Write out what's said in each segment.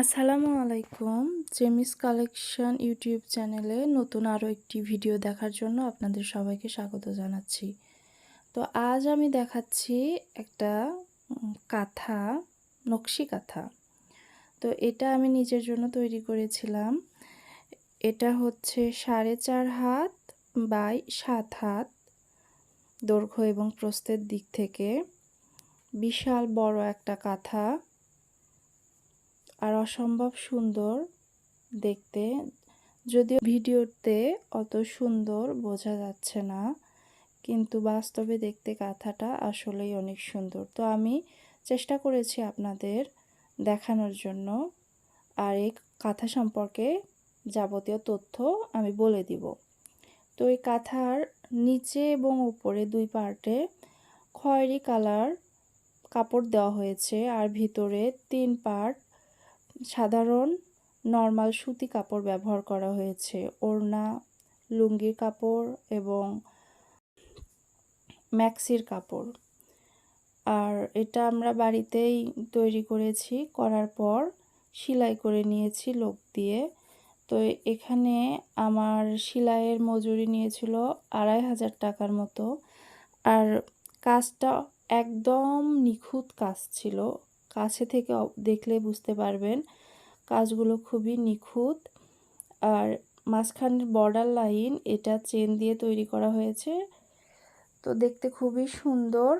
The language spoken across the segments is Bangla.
আসসালামু আলাইকুম জেমিস কালেকশন ইউটিউব চ্যানেলে নতুন আরও একটি ভিডিও দেখার জন্য আপনাদের সবাইকে স্বাগত জানাচ্ছি। তো আজ আমি দেখাচ্ছি একটা কাঁথা, নকশি কাঁথা। তো এটা আমি নিজের জন্য তৈরি করেছিলাম। এটা হচ্ছে সাড়ে চার হাত বাই সাত হাত দৈর্ঘ্য এবং প্রস্থের দিক থেকে। বিশাল বড় একটা কাঁথা। আর অসম্ভব সুন্দর দেখতে। যদিও ভিডিওতে অত সুন্দর বোঝা যাচ্ছে না, কিন্তু বাস্তবে দেখতে কাঁথাটা আসলেই অনেক সুন্দর। তো আমি চেষ্টা করেছি আপনাদের দেখানোর জন্য। আর এই কাঁথা সম্পর্কে যাবতীয় তথ্য আমি বলে দিব। তো এই কাঁথার নিচে এবং উপরে দুই পার্টে খয়েরি কালার কাপড় দেওয়া হয়েছে, আর ভিতরে তিন পার্ট সাধারণ নর্মাল সুতি কাপড় ব্যবহার করা হয়েছে। ওড়না, লুঙ্গির কাপড় এবং ম্যাক্সির কাপড়। আর এটা আমরা বাড়িতেই তৈরি করেছি। করার পর সেলাই করে নিয়েছি লোক দিয়ে। তো এখানে আমার সেলাইয়ের মজুরি নিয়েছিল আড়াই হাজার টাকার মতো। আর কাজটা একদম নিখুঁত কাজ ছিল। কাছে থেকে দেখলে বুঝতে পারবেন। কাজগুলো খুবই নিখুঁত। আর মাঝখানের বর্ডার লাইন এটা চেন দিয়ে তৈরি করা হয়েছে। তো দেখতে খুবই সুন্দর।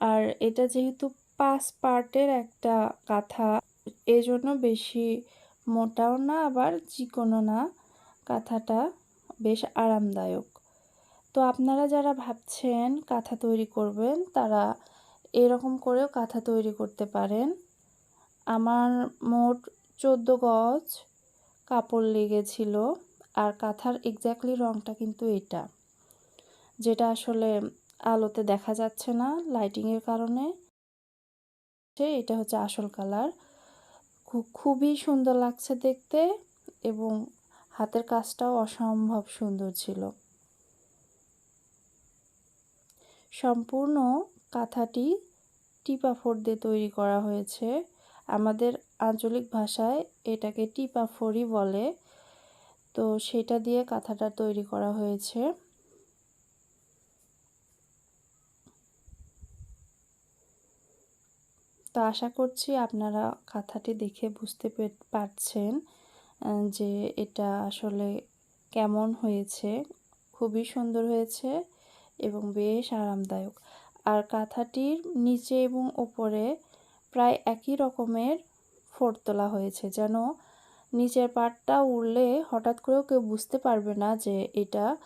আর এটা যেহেতু পাঁচ পার্টের একটা কাঁথা, এজন্য বেশি মোটাও না, আবার চিকনও না কাঁথাটা। বেশ আরামদায়ক। তো আপনারা যারা ভাবছেন কাঁথা তৈরি করবেন, তারা এরকম করেও কাঁথা তৈরি করতে পারেন। আমার মোট চোদ্দ গজ কাপড় লেগেছিল আর কাঁথার এক্স্যাক্টলি রঙটা কিন্তু এটা যেটা আসলে আলোতে দেখা যাচ্ছে না লাইটিংয়ের কারণে। এটা হচ্ছে আসল কালার। খুবই সুন্দর লাগছে দেখতে এবং হাতের কাজটাও অসম্ভব সুন্দর ছিল। সম্পূর্ণ কাঁথাটি টিপাফোর দিয়ে তৈরি করা হয়েছে। আমাদের আঞ্চলিক ভাষায় এটাকে টিপাফোরই বলে। তো সেটা দিয়ে কাঁথাটা তৈরি করা হয়েছে। তো আশা করছি আপনারা কাঁথাটি দেখে বুঝতে পারছেন যে এটা আসলে কেমন হয়েছে। খুবই সুন্দর হয়েছে এবং বেশ আরামদায়ক। আর কাঁথাটির নিচে এবং উপরে প্রায় একই রকমের ফোর তোলা হয়েছে। যেন নিচের পাটটা উড়লে হঠাৎ করেও কেউ বুঝতে পারবে না যে এটা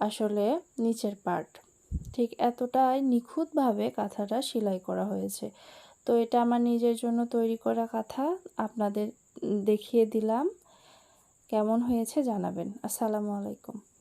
আসলে নিচের পার্ট ঠিক এতটাই নিখুঁতভাবে কাঁথাটা সেলাই করা হয়েছে। তো এটা আমার নিজের জন্য তৈরি করা কাঁথা। আপনাদের দেখিয়ে দিলাম। কেমন হয়েছে জানাবেন। আসসালামু আলাইকুম।